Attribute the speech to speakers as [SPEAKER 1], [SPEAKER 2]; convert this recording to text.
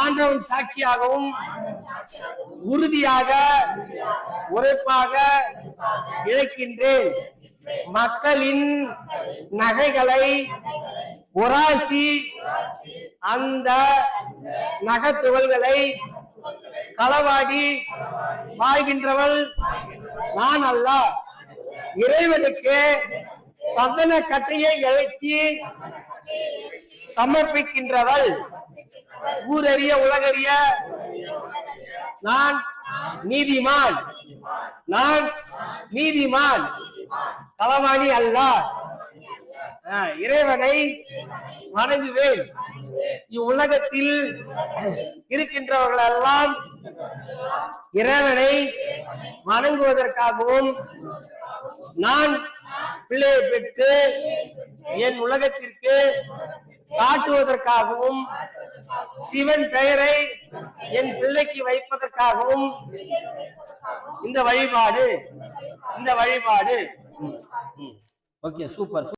[SPEAKER 1] ஆண்டவன் சாட்சியாகவும் உறுதியாக உரைப்பாக இழைக்கின்றேன். மக்களின் நகைகளை உராசி அந்த நகத்துவல்களை களவாடி வாழ்கின்றவள் நான் அல்ல. இறைவனுக்கு சந்தன கட்டையை இழைச்சி சமர்ப்பிக்கின்றவள். ஊரறிய உலகறிய நான் நீதிமான். நான் நீதிமான். களவாணி அல்ல. இறைவனை வணங்குவேன் இவ்வுலகத்தில் இருக்கின்றவர்கள் எல்லாம் இறைவனை வணங்குவதற்காகவும் நான் பிள்ளையை பெற்று என் உலகத்திற்கு காட்டுவதற்காகவும் சிவன் பெயரை என் பிள்ளைக்கு வைப்பதற்காகவும் இந்த வழிபாடு இந்த வழிபாடு. Okay super.